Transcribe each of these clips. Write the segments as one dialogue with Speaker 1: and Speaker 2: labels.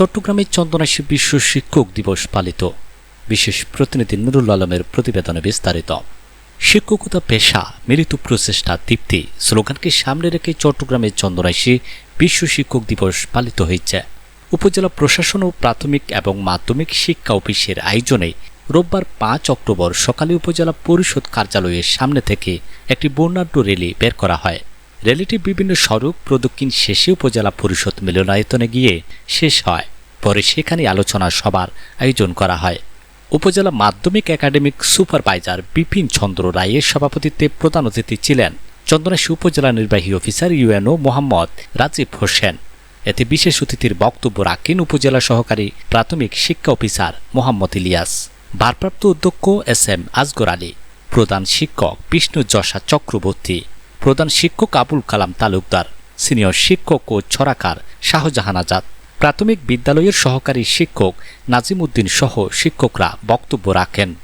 Speaker 1: চট্টগ্রামে চন্দনাশী বিশ্ব শিক্ষক দিবস পালিত। বিশেষ প্রতিনিধি নুরুল আলমের প্রতিবেদনে বিস্তারিত। শিক্ষকতা পেশা, মিলিত প্রচেষ্টা দীপ্তি স্লোগানকে সামনে রেখে চট্টগ্রামের চন্দনাশী বিশ্ব শিক্ষক দিবস পালিত হয়েছে। উপজেলা প্রশাসন ও প্রাথমিক এবং মাধ্যমিক শিক্ষা অফিসের আয়োজনে রোববার পাঁচ অক্টোবর সকালে উপজেলা পরিষদ কার্যালয়ের সামনে থেকে একটি বর্ণাঢ্য র্যালি বের করা হয়। র্যালিটি বিভিন্ন সড়ক প্রদক্ষিণ শেষে উপজেলা পরিষদ মিলনায়তনে গিয়ে শেষ হয়। পরে সেখানে আলোচনা সভার আয়োজন করা হয়। উপজেলা মাধ্যমিক একাডেমিক সুপারভাইজার বিপিন চন্দ্র রায়ের সভাপতিত্বে প্রধান অতিথি ছিলেন চন্দনাশী উপজেলা নির্বাহী অফিসার ইউএনও মোহাম্মদ রাজীব হোসেন। এতে বিশেষ অতিথির বক্তব্য রাখেন উপজেলা সহকারী প্রাথমিক শিক্ষা অফিসার মোহাম্মদ ইলিয়াস। ভারপ্রাপ্ত অধ্যক্ষ এস এম আজগর আলী। প্রধান শিক্ষক বিষ্ণু যশা চক্রবর্তী। প্রধান শিক্ষক আবুল কালাম তালুকদার, সিনিয়র শিক্ষক ও ছড়াকার শাহজাহান আজাদ প্রাথমিক বিদ্যালয়ের সহকারী শিক্ষক নাজিম উদ্দিন সহ শিক্ষকরা বক্তব্য রাখেন।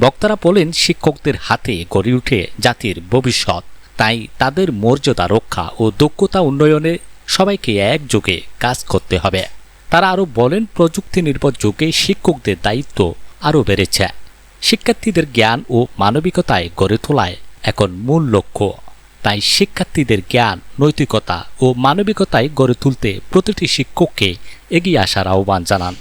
Speaker 1: বক্তারা বলেন, শিক্ষকদের হাতে গড়ে উঠে জাতির ভবিষ্যৎ, তাই তাদের মর্যাদা রক্ষা ও দক্ষতা উন্নয়নে সবাইকে একযোগে কাজ করতে হবে। তারা আরও বলেন, প্রযুক্তি নির্ভর যুগে শিক্ষকদের দায়িত্ব আরও বেড়েছে। শিক্ষার্থীদের জ্ঞান ও মানবিকতায় গড়ে তোলায় এখন মূল লক্ষ্য। তাই শিক্ষার্থীদের জ্ঞান নৈতিকতা ও মানবিকতায় গড়ে তুলতে প্রতিটি শিক্ষককে এগিয়ে আসার আহ্বান জানান।